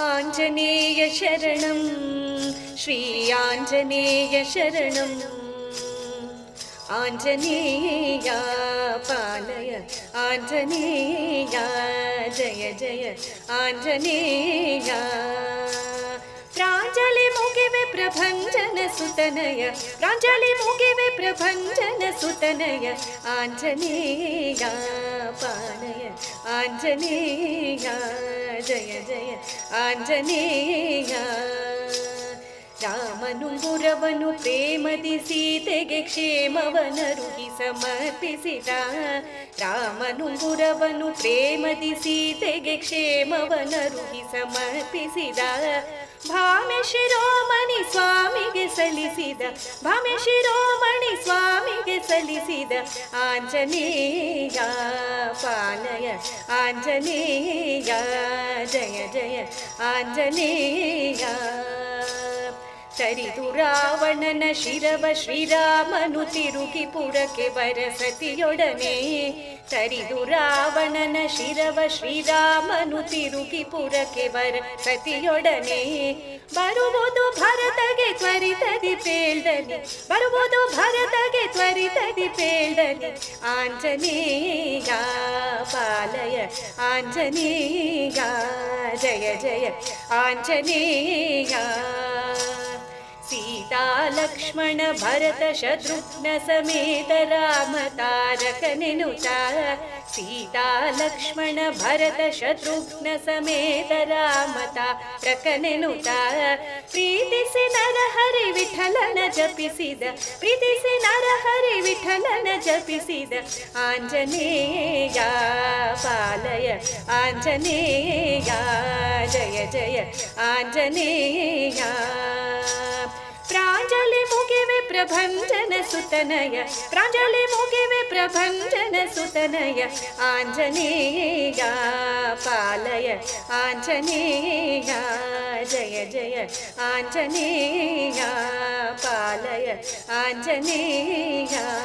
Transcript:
आञ्जनेय शरणं श्री आञ्जनेय शरणम् आञ्जनेया पालय आञ्जनेया जय जय आञ्जनेया प्राञ्जलि मुगिवे प्रभञ्जन सुतनय प्राञ्जलि मुगिवे प्रभञ्जन सुतनय आञ्जनेया पालय आञ्जनेया ಜಯ ಜಯ ಆಂಜನೇಯ. ರಾಮನು ಗುರವನು ಪ್ರೇಮದಿ ಸೀತೆಗೆ ಕ್ಷೇಮವನರುಗಿ ಸಮರ್ಪಿಸಿದ. ರಾಮನು ಗುರವನು ಪ್ರೇಮದಿ ಸೀತೆಗೆ ಕ್ಷೇಮವನರುಗಿ ಸಮರ್ಪಿಸಿದ. ಭಾಮೆ ಶಿರೋಮಣಿ ಸ್ವಾಮಿ ಸಲ್ಲಿಸಿದ ಭಾಮೆ ಶಿರೋಮಣಿ ಸ್ವಾಮಿಗೆ ಸಲ್ಲಿಸಿದ ಆಂಜನೇಯ ಪಾಲಯ ಆಂಜನೇಯ ಜಯ ಜಯ ಆಂಜನೇಯ ತರಿದು ರಾವಣನ ಶಿರವ ಶ್ರೀರಾಮನು ತಿರುಗಿ ಪುರಕ್ಕೆ ಬರಸತಿಯೊಡನೆ ಚರಿದು ರಾವಣನ ಶಿರವ ಶ್ರೀರಾಮನು ತಿರುಗಿ ಪುರಕ್ಕೆ ಬರಸತಿಯೊಡನೆ ಬರುವುದು ಭರತಗೆ ತ್ವರಿತದಿ ಪೇಳ್ದನೆ, ಬರುವುದು ಭರತಗೆ ತ್ವರಿತದಿ ಪೇಳ್ದನೆ. ಆಂಜನೇಯ ಪಾಲಯ, ಆಂಜನೇಯ, ಜಯ ಜಯ. ಆಂಜನೇಯ सीता, लक्ष्मण, भरत, शत्रुघ्न समेत राम, तारक निनुता। सीता, लक्ष्मण सीतालक्ष्मण भरतशत्रुघ्नसमेत रामतारकनिनुता सीतालक्ष्मण भरतशत्रुघ्नसमेत रामतारकनिनुता प्रीतिसि नरहरि विठलन जपिसिद। प्रीतिसि नरहरि विठलन जपिसिद। आञ्जनेया पालय, आञ्जनेया, जय जय। आञ्जनेया। प्रभंजन सुतनय। प्राञ्जलि मुगिवे प्रभंजन सुतनय। आंजनेय पालय। आंजनेय जय जय। आंजनेय पालय। आञ्जनेया